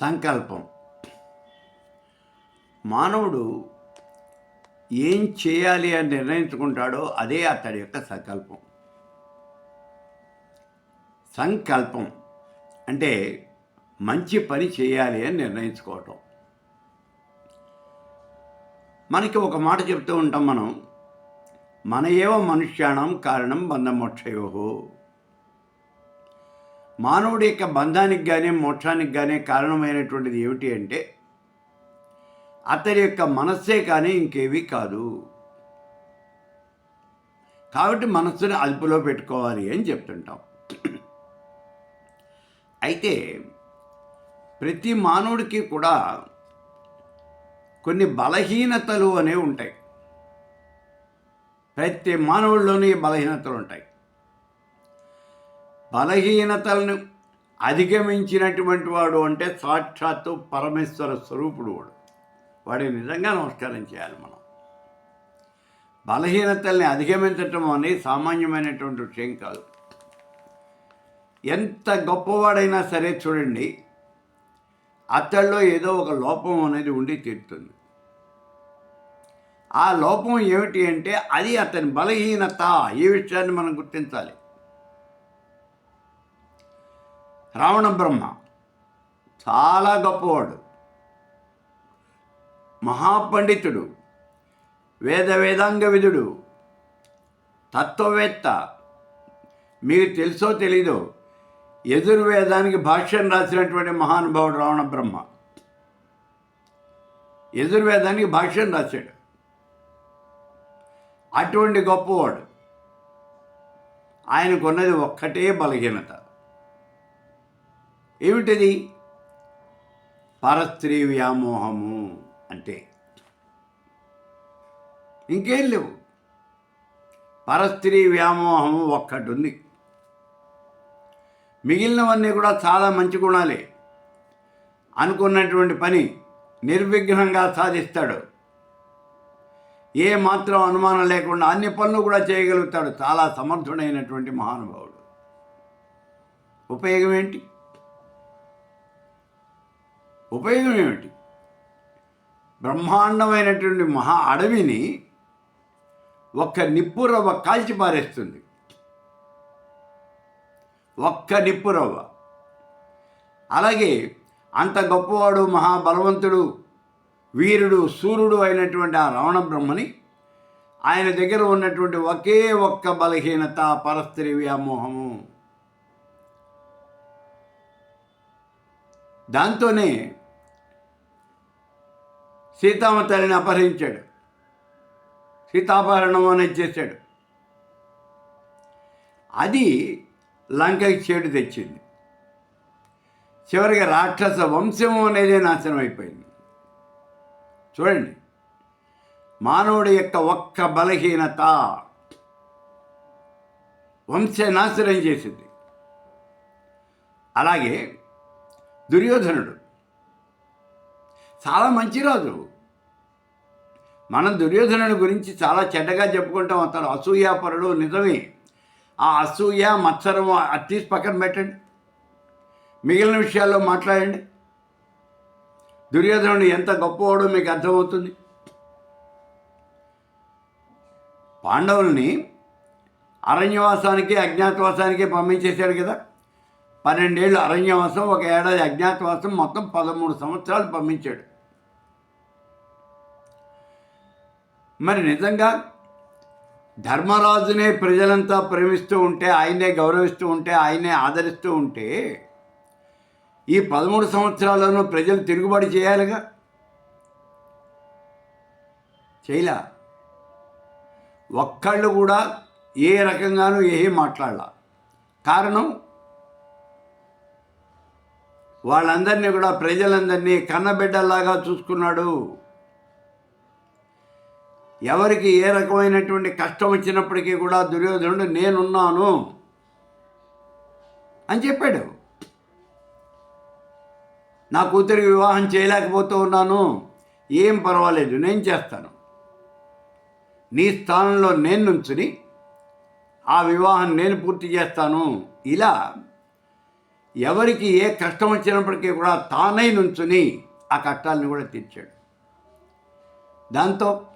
సంకల్పం. మానవుడు ఏం చేయాలి అని నిర్ణయించుకుంటాడో అదే అతడి యొక్క సంకల్పం. సంకల్పం అంటే మంచి పని చేయాలి అని నిర్ణయించుకోవటం. మనకి ఒక మాట చెప్తూ ఉంటాం మనం మన ఏవ మనుష్యాణం కారణం బంధమోక్షయోహో మానవుడి యొక్క బంధానికి కానీ మోక్షానికి కానీ కారణమైనటువంటిది ఏమిటి అంటే అతడి యొక్క మనస్సే కానీ ఇంకేవి కాదు. కాబట్టి మనస్సుని అదుపులో పెట్టుకోవాలి అని చెప్తుంటాం. అయితే ప్రతి మానవుడికి కూడా కొన్ని బలహీనతలు అనేవి ఉంటాయి. ప్రతి మానవుల్లోని బలహీనతలు ఉంటాయి. బలహీనతలను అధిగమించినటువంటి వాడు అంటే సాక్షాత్తు పరమేశ్వర స్వరూపుడు వాడు. వాడికి నిజంగా నమస్కారం చేయాలి మనం. బలహీనతల్ని అధిగమించటం అనేది సామాన్యమైనటువంటి విషయం కాదు. ఎంత గొప్పవాడైనా సరే చూడండి అతడిలో ఏదో ఒక లోపం అనేది ఉండి తీరుతుంది. ఆ లోపం ఏమిటి అంటే అది అతని బలహీనత ఈ విషయాన్ని మనం గుర్తించాలి. రావణ బ్రహ్మ. చాలా గొప్పవాడు. మహాపండితుడు. వేద వేదాంగ విధుడు. తత్వవేత్త. మీకు తెలుసో తెలీదో యజుర్వేదానికి భాష్యం రాసినటువంటి మహానుభావుడు రావణ బ్రహ్మ. యజుర్వేదానికి భాష్యం రాశాడు. అటువంటి గొప్పవాడు. ఆయనకున్నది ఒక్కటే బలహీనత. ఏమిటిది? పరస్త్రీ వ్యామోహము అంటే. ఇంకేం లేవు. పరస్త్రీ వ్యామోహము ఒక్కటి ఉంది మిగిలినవన్నీ కూడా చాలా మంచి గుణాలే. అనుకున్నటువంటి పని నిర్విఘ్నంగా సాధిస్తాడు. ఏ మాత్రం అనుమానం లేకుండా అన్ని పనులు కూడా చేయగలుగుతాడు. చాలా సమర్థుడైనటువంటి మహానుభావుడు. ఉపయోగం ఏంటి? ఉపయోగం ఏమిటి? బ్రహ్మాండమైనటువంటి మహా అడవిని ఒక్క నిప్పురవ్వ కాల్చి పారేస్తుంది. ఒక్క నిప్పురవ్వ అలాగే అంత గొప్పవాడు మహాబలవంతుడు వీరుడు సూర్యుడు అయినటువంటి ఆ రావణ బ్రహ్మని ఆయన దగ్గర ఉన్నటువంటి ఒకే ఒక్క బలహీనత పరస్త్రీ వ్యామోహము. దాంతోనే సీతామ తల్లిని అపహరించాడు. సీతాపహరణం అనేది చేశాడు. అది లంకకి చేడు తెచ్చింది. చివరికి రాక్షస వంశము అనేది నాశనం అయిపోయింది. చూడండి. మానవుడి యొక్క ఒక్క బలహీనత వంశ నాశనం చేసింది. అలాగే దుర్యోధనుడు చాలా మంచి రాజు. మనం దుర్యోధనుని గురించి చాలా చెడ్డగా చెప్పుకుంటాం. అతను అసూయాపరుడు నిజమే. ఆ అసూయ మత్సరం అది తీసి పక్కన పెట్టండి. మిగిలిన విషయాల్లో మాట్లాడండి. దుర్యోధనుడు ఎంత గొప్పవాడో మీకు అర్థమవుతుంది. పాండవుల్ని అరణ్యవాసానికి అజ్ఞాతవాసానికి పంపించేశాడు కదా. పన్నెండేళ్ళు అరణ్యవాసం ఒక ఏడాది అజ్ఞాతవాసం మొత్తం పదమూడు సంవత్సరాలు పంపించాడు. మరి నిజంగా ధర్మరాజునే ప్రజలంతా ప్రేమిస్తూ ఉంటే ఆయనే గౌరవిస్తూ ఉంటే ఆయనే ఆదరిస్తూ ఉంటే ఈ పదమూడు సంవత్సరాలను ప్రజలు తిరుగుబాటు చేయాలిగా? చేయలా. ఒక్కళ్ళు కూడా ఏ రకంగానూ ఏమీ మాట్లాడాల. కారణం? వాళ్ళందరినీ కూడా ప్రజలందరినీ కన్నబిడ్డల్లాగా చూసుకున్నాడు ఎవరికి ఏ రకమైనటువంటి కష్టం వచ్చినప్పటికీ కూడా దుర్యోధనుడు నేనున్నాను అని చెప్పాడు. నా కూతురికి వివాహం చేయలేకపోతూ ఉన్నాను ఏం పర్వాలేదు నేను చేస్తాను. నీ స్థానంలో నేను నుంచుని ఆ వివాహం నేను పూర్తి చేస్తాను. ఇలా ఎవరికి ఏ కష్టం వచ్చినప్పటికీ కూడా తానై నుంచుని ఆ కష్టాలను కూడా తీర్చాడు. దాంతో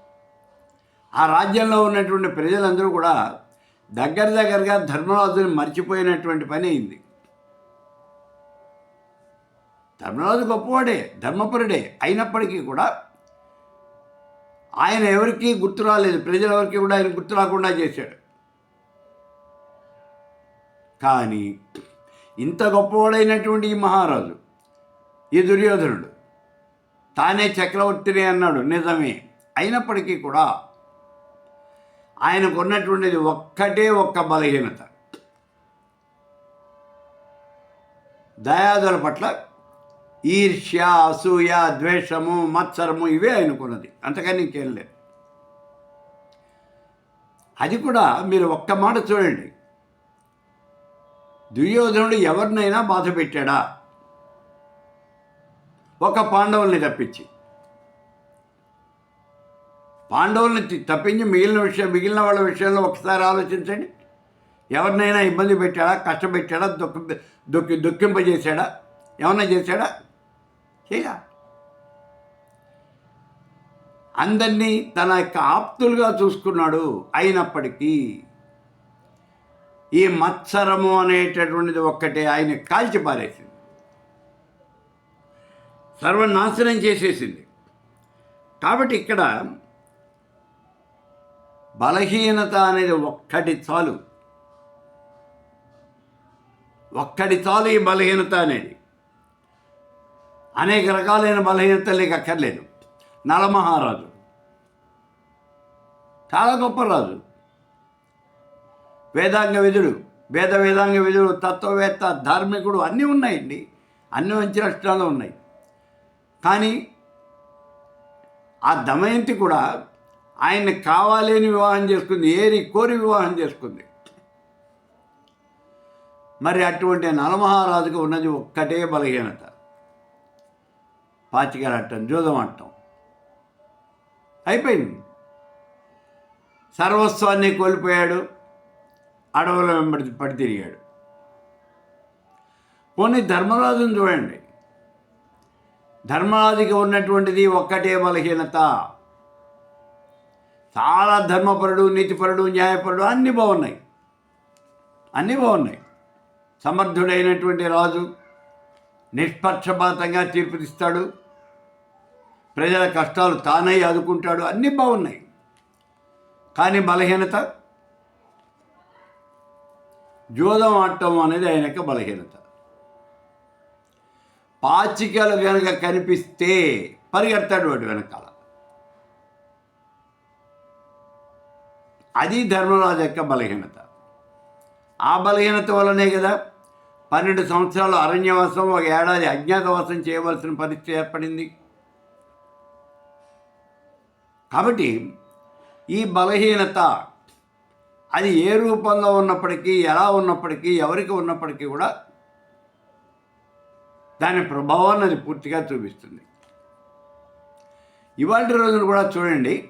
ఆ రాజ్యంలో ఉన్నటువంటి ప్రజలందరూ కూడా దగ్గర దగ్గరగా ధర్మరాజుని మర్చిపోయినటువంటి పని అయింది. ధర్మరాజు గొప్పవాడే ధర్మపరుడే అయినప్పటికీ కూడా ఆయన ఎవరికీ గుర్తు రాలేదు ప్రజలెవరికి కూడా ఆయన గుర్తు రాకుండా చేశాడు. కానీ ఇంత గొప్పవాడైనటువంటి ఈ మహారాజు ఈ దుర్యోధనుడు తానే చక్రవర్తిని అన్నాడు నిజమే. అయినప్పటికీ కూడా ఆయనకు ఉన్నటువంటిది ఒక్కటే ఒక్క బలహీనత. దయాదుల పట్ల ఈర్ష్య అసూయ ద్వేషము మత్సరము ఇవే ఆయనకున్నది. అంతకని ఇంకేం లేదు. అది కూడా మీరు ఒక్క మాట చూడండి. దుర్యోధనుడు ఎవరినైనా బాధ పెట్టాడా ఒక పాండవుల్ని తప్పించి. పాండవుల్ని తప్పించి మిగిలిన విషయం మిగిలిన వాళ్ళ విషయంలో ఒకసారి ఆలోచించండి. ఎవరినైనా ఇబ్బంది పెట్టాడా కష్టపెట్టాడా దుఃఖ దుఃఖి దుఃఖింపజేశాడా? ఏమన్నా చేశాడా? చేయా అందరినీ తన యొక్క ఆప్తులుగా చూసుకున్నాడు అయినప్పటికీ ఈ మత్సరము అనేటటువంటిది ఒక్కటే ఆయన కాల్చిపారేసింది సర్వనాశనం చేసేసింది. కాబట్టి ఇక్కడ బలహీనత అనేది ఒక్కటి చాలు. ఒక్కటి చాలు ఈ బలహీనత అనేది. అనేక రకాలైన బలహీనతలు నీకు అక్కర్లేదు. నలమహారాజు. చాలా గొప్ప రాజు. వేదాంగ విధుడు వేద వేదాంగ విధుడు తత్వవేత్త ధార్మికుడు అన్నీ ఉన్నాయండి. అన్ని మంచి లక్షణాలు ఉన్నాయి. కానీ ఆ దమయంతి కూడా ఆయన కావాలని వివాహం చేసుకుంది ఏరి కోరి వివాహం చేసుకుంది. మరి అటువంటి నలమహారాజుకు ఉన్నది ఒక్కటే బలహీనత. పాచికలట్టం జూదం అట్టం అయిపోయింది. సర్వస్వాన్ని కోల్పోయాడు అడవుల వెంబడి పడి తిరిగాడు. పోనీ ధర్మరాజుని చూడండి. ధర్మరాజుకి ఉన్నటువంటిది ఒక్కటే బలహీనత. చాలా ధర్మపరుడు నీతిపరుడు న్యాయపరుడు అన్నీ బాగున్నాయి. అన్నీ బాగున్నాయి. సమర్థుడైనటువంటి రాజు నిష్పక్షపాతంగా తీర్పునిస్తాడు. ప్రజల కష్టాలు తానై ఆదుకుంటాడు. అన్నీ బాగున్నాయి. కానీ బలహీనత జోదం ఆడటం అనేది ఆయన యొక్క బలహీనత. పాచికలు కనుక కనిపిస్తే పరిగెడతాడు వాడు వెనకాల. అది ధర్మరాజు యొక్క బలహీనత. ఆ బలహీనత వల్లనే కదా పన్నెండు సంవత్సరాలు అరణ్యవాసం ఒక ఏడాది అజ్ఞాతవాసం చేయవలసిన పరిస్థితి ఏర్పడింది. కాబట్టి ఈ బలహీనత అది ఏ రూపంలో ఉన్నప్పటికీ ఎలా ఉన్నప్పటికీ ఎవరికి ఉన్నప్పటికీ కూడా దాని ప్రభావాన్ని అది పూర్తిగా చూపిస్తుంది. ఇవాళ రోజున కూడా చూడండి.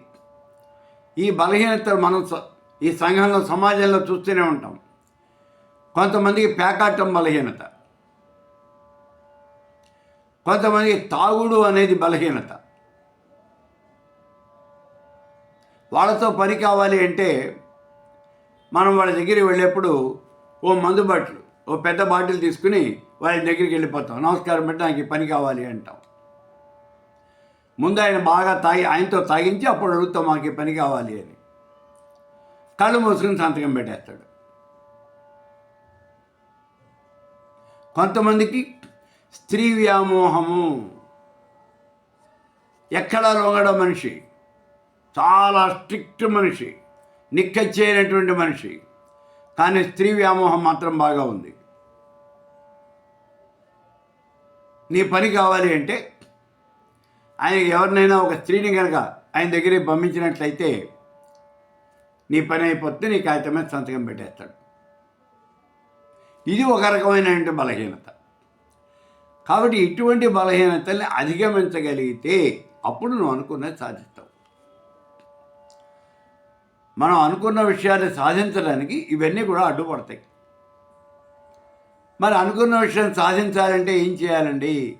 ఈ బలహీనతలు మనం ఈ సంఘంలో సమాజంలో చూస్తూనే ఉంటాం. కొంతమందికి పేకాటం బలహీనత. కొంతమందికి తాగుడు అనేది బలహీనత. వాళ్ళతో పని కావాలి అంటే మనం వాళ్ళ దగ్గరికి వెళ్ళేప్పుడు ఓ మందు బాటిల్ ఓ పెద్ద బాటిల్ తీసుకుని వాళ్ళ దగ్గరికి వెళ్ళిపోతాం. నమస్కారం పెట్టి నాకు ఈ పని కావాలి అంటాం. ముందు ఆయన బాగా తాగి ఆయనతో తాగించి అప్పుడు అడుగుతాం మాకు పని కావాలి అని. కళ్ళు మూసుకుని సంతకం పెట్టేస్తాడు. కొంతమందికి స్త్రీ వ్యామోహము. ఎక్కడా లొంగడ మనిషి. చాలా స్ట్రిక్ట్ మనిషి. నిక్కచ్చైనటువంటి మనిషి. కానీ స్త్రీ వ్యామోహం మాత్రం బాగా ఉంది. నీ పని కావాలి అంటే ఆయన ఎవరినైనా ఒక స్త్రీని కనుక ఆయన దగ్గరికి పంపించినట్లయితే నీ పని అయిపోతే నీ కాగితం మీద సంతకం పెట్టేస్తాడు. ఇది ఒక రకమైనటువంటి బలహీనత. కాబట్టి ఇటువంటి బలహీనతల్ని అధిగమించగలిగితే అప్పుడు నువ్వు అనుకున్నది సాధిస్తావు. మనం అనుకున్న విషయాన్ని సాధించడానికి ఇవన్నీ కూడా అడ్డుపడతాయి. మరి అనుకున్న విషయం సాధించాలంటే ఏం చేయాలండి?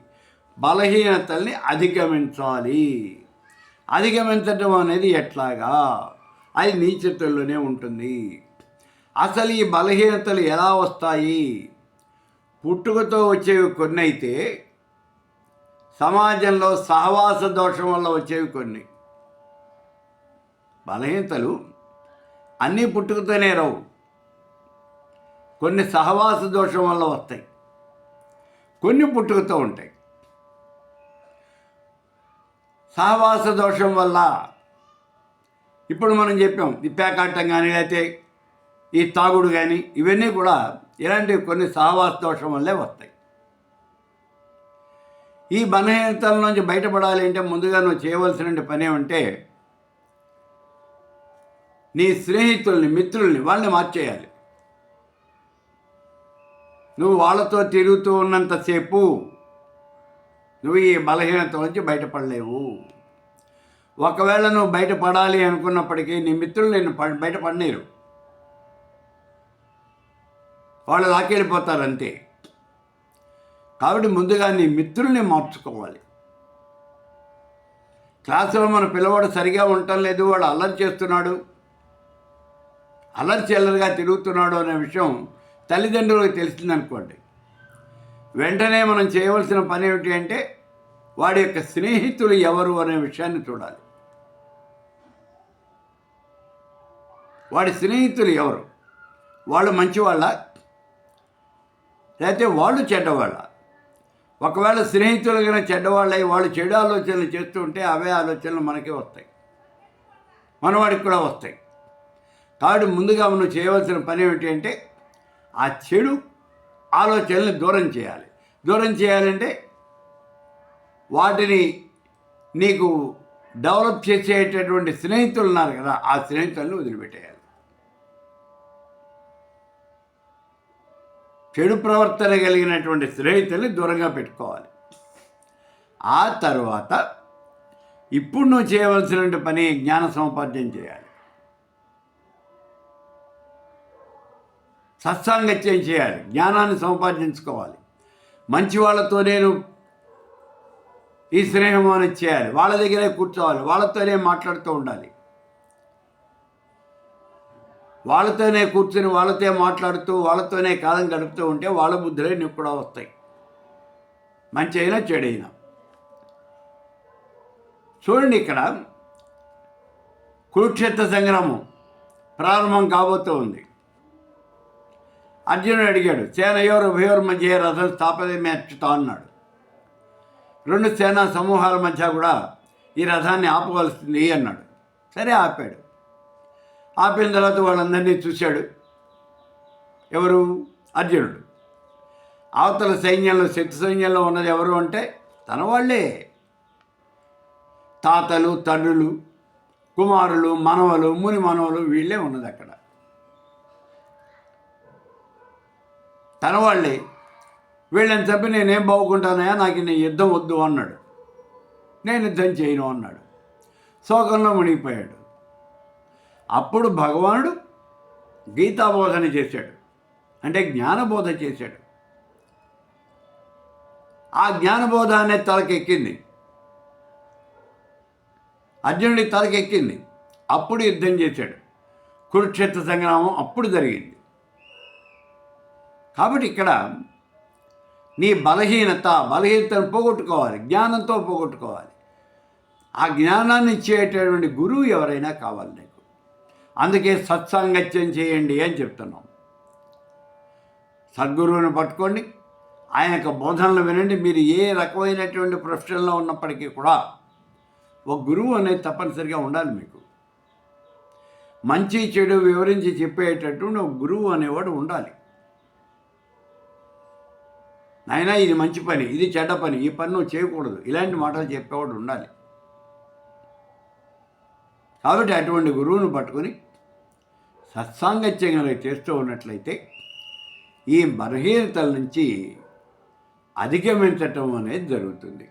బలహీనతల్ని అధిగమించాలి. అధిగమించడం అనేది ఎట్లాగా? అది నీ చేతుల్లోనే ఉంటుంది. అసలు ఈ బలహీనతలు ఎలా వస్తాయి? పుట్టుకతో వచ్చేవి కొన్ని అయితే సమాజంలో సహవాస దోషం వల్ల వచ్చేవి కొన్ని. బలహీనతలు అన్నీ పుట్టుకతోనే రావు. కొన్ని సహవాస దోషం వల్ల వస్తాయి. కొన్ని పుట్టుకతో ఉంటాయి. సహవాస దోషం వల్ల. ఇప్పుడు మనం చెప్పాం ఈ పేకాటం కానీ లేకపోతే ఈ తాగుడు కానీ ఇవన్నీ కూడా ఇలాంటివి కొన్ని సహవాస దోషం వల్లే వస్తాయి. ఈ బలహీనతల నుంచి బయటపడాలి అంటే ముందుగా నువ్వు చేయవలసిన పని ఏమంటే నీ స్నేహితుల్ని మిత్రుల్ని వాళ్ళని మార్చేయాలి. నువ్వు వాళ్ళతో తిరుగుతూ ఉన్నంతసేపు నువ్వు ఈ బలహీనత నుంచి బయటపడలేవు. ఒకవేళ నువ్వు బయటపడాలి అనుకున్నప్పటికీ నీ మిత్రులు నేను బయటపడలేరు. వాళ్ళు లాకెళ్ళిపోతారు అంతే కాబట్టి ముందుగా నీ మిత్రుల్ని మార్చుకోవాలి. క్లాసులో మన పిల్లవాడు సరిగా ఉండటం లేదు వాడు అల్లరి చేస్తున్నాడు. అల్లరి చెల్లరిగా తిరుగుతున్నాడు అనే విషయం తల్లిదండ్రులకు తెలిసిందనుకోండి. వెంటనే మనం చేయవలసిన పని ఏమిటి అంటే వాడి యొక్క స్నేహితులు ఎవరు అనే విషయాన్ని చూడాలి. వాడి స్నేహితులు ఎవరు? వాళ్ళు మంచివాళ్ళ? లేకపోతే వాళ్ళు చెడ్డవాళ్ళ? ఒకవేళ స్నేహితులు కనుక చెడ్డవాళ్ళై వాళ్ళు చెడు ఆలోచనలు చేస్తూ ఉంటే అవే ఆలోచనలు మనకే వస్తాయి. మనవాడికి కూడా వస్తాయి. కాబట్టి ముందుగా మనం చేయవలసిన పని ఏమిటి అంటే ఆ చెడు ఆలోచనల్ని దూరం చేయాలి. దూరం చేయాలంటే వాటిని నీకు డెవలప్ చేసేటటువంటి స్నేహితులు ఉన్నారు కదా ఆ స్నేహితులను వదిలిపెట్టేయాలి. చెడు ప్రవర్తన కలిగినటువంటి స్నేహితుల్ని దూరంగా పెట్టుకోవాలి. ఆ తర్వాత ఇప్పుడు నువ్వు చేయవలసినటువంటి పని జ్ఞాన సముపార్జన చేయాలి. సత్సాంగత్యం చేయాలి జ్ఞానాన్ని సంపాదించుకోవాలి మంచి వాళ్ళతో నేను ఈ స్నేహం అనేది చేయాలి వాళ్ళ దగ్గరే కూర్చోవాలి వాళ్ళతోనే మాట్లాడుతూ ఉండాలి. వాళ్ళతోనే కూర్చుని వాళ్ళతో మాట్లాడుతూ వాళ్ళతోనే కాలం గడుపుతూ ఉంటే వాళ్ళ బుద్ధులే నీకు కూడా వస్తాయి. మంచి అయినా చెడైనా చూడండి ఇక్కడ కురుక్షేత్ర సంగ్రామం ప్రారంభం కాబోతూ ఉంది అర్జునుడు అడిగాడు సేనయోరు ఉభయోరు మధ్య రథం స్థాపదమేర్చుతా అన్నాడు. రెండు సేనా సమూహాల మధ్య కూడా ఈ రథాన్ని ఆపవలసింది అన్నాడు. సరే ఆపాడు. ఆపిన తర్వాత వాళ్ళందరినీ చూశాడు. ఎవరు? అర్జునుడు. అవతల సైన్యంలో శక్తి సైన్యంలో ఉన్నది ఎవరు అంటే తన వాళ్ళే. తాతలు తండ్రులు కుమారులు మనవలు ముని మనవలు వీళ్ళే ఉన్నది అక్కడ. తన వాళ్ళే వీళ్ళని చెప్పి నేనేం బాగుకుంటానయా నాకు నీ యుద్ధం వద్దు అన్నాడు. నేను యుద్ధం చేయను అన్నాడు. శోకంలో మునిగిపోయాడు. అప్పుడు భగవానుడు గీతాబోధన చేశాడు. అంటే జ్ఞానబోధ చేశాడు. ఆ జ్ఞానబోధ అనే తలకెక్కింది. అర్జునుడి తలకెక్కింది. అప్పుడు యుద్ధం చేశాడు. కురుక్షేత్ర సంగ్రామం అప్పుడు జరిగింది. కాబట్టి ఇక్కడ నీ బలహీనత బలహీనతను పోగొట్టుకోవాలి జ్ఞానంతో పోగొట్టుకోవాలి. ఆ జ్ఞానాన్ని ఇచ్చేటటువంటి గురువు ఎవరైనా కావాలి నీకు. అందుకే సత్సాంగత్యం చేయండి అని చెప్తున్నాం. సద్గురువుని పట్టుకోండి ఆయన యొక్క బోధనలు వినండి మీరు ఏ రకమైనటువంటి ప్రొఫెషన్లో ఉన్నప్పటికీ కూడా ఒక గురువు అనేది తప్పనిసరిగా ఉండాలి మీకు. మంచి చెడు వివరించి చెప్పేటటువంటి ఒక గురువు అనేవాడు ఉండాలి. నాయన ఇది మంచి పని ఇది చెడ్డ పని ఈ పని నువ్వు చేయకూడదు. ఇలాంటి మాటలు చెప్పేవాడు ఉండాలి. కాబట్టి అటువంటి గురువును పట్టుకొని సత్సాంగత్యంగా చేస్తూ ఉన్నట్లయితే ఈ బలహీనతల నుంచి అధిగమించటం అనేది జరుగుతుంది.